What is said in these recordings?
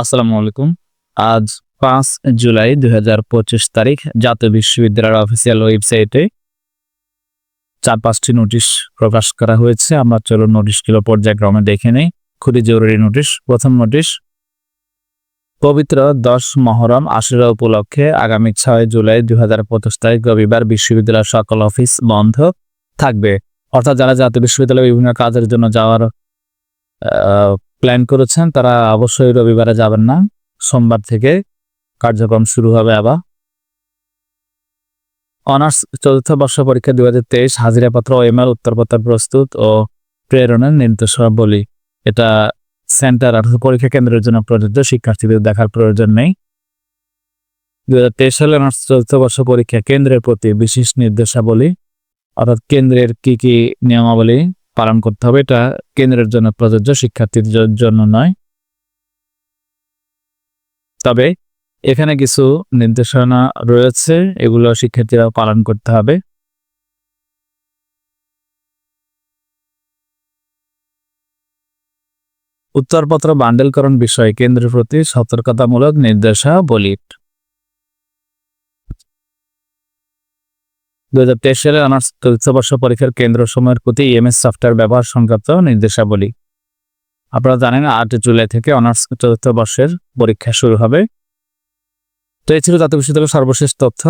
আসসালামু আলাইকুম। আজ পাঁচ জুলাই দুই হাজার পঁচিশ তারিখ, জাতীয় বিশ্ববিদ্যালয়ের অফিসিয়াল ওয়েবসাইটে চার পাঁচটি নোটিশ প্রকাশ করা হয়েছে। আমরা চলুন নোটিশগুলো পর্যায়ক্রমে দেখে নেই। খুবই জরুরি নোটিশ প্রথম নোটিশ পবিত্র দশ মহরম আশুরা উপলক্ষে আগামী ছয় জুলাই দুই হাজার পঁচিশ তারিখ রবিবার বিশ্ববিদ্যালয়ের সকল অফিস বন্ধ থাকবে। অর্থাৎ যারা জাতীয় বিশ্ববিদ্যালয়ে বিভিন্ন কাজের জন্য যাওয়ার প্ল্যান করেছেন, তারা অবশ্যই রবিবারে যাবেন না। সোমবার থেকে কার্যক্রম শুরু হবে আবার। অনার্স চতুর্থ বর্ষ পরীক্ষা দুই হাজার তেইশ, হাজিরাপত্র ও এমএল উত্তরপত্র প্রস্তুত ও প্রেরণের নির্দেশাবলী। এটা সেন্টার অর্থাৎ পরীক্ষা কেন্দ্রের জন্য প্রযোজ্য, শিক্ষার্থীদের দেখার প্রয়োজন নেই। দুই হাজার তেইশ সালে অনার্স চতুর্থ বর্ষ পরীক্ষা কেন্দ্রের প্রতি বিশেষ নির্দেশাবলী, অর্থাৎ কেন্দ্রের কি কি নিয়মাবলী পালন করতে হবে। এটা কেন্দ্রের জন্য প্রযোজ্য, শিক্ষার্থীদের জন্য নয়। তবে এখানে কিছু নির্দেশনা রয়েছে, এগুলো শিক্ষার্থীরা পালন করতে হবে। উত্তরপত্র বান্ডেলকরণ বিষয়ে কেন্দ্রের প্রতি সতর্কতামূলক নির্দেশাবলী। দু হাজার তেইশ সালে অনার্স চতুর্থ বর্ষ পরীক্ষার কেন্দ্র সময়ের প্রতি ইএমএস সফটওয়্যার ব্যবহার সংক্রান্ত নির্দেশাবলী। আপনারা জানেন আট জুলাই থেকে অনার্স চতুর্থ বর্ষের পরীক্ষা শুরু হবে। তো এই ছিল জাতীয় বিশ্ববিদ্যালয়ের সর্বশেষ তথ্য।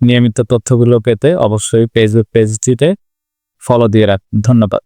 নিয়মিত তথ্যগুলো পেতে অবশ্যই ফেসবুক পেজটিতে ফলো দিয়ে রাখ ধন্যবাদ।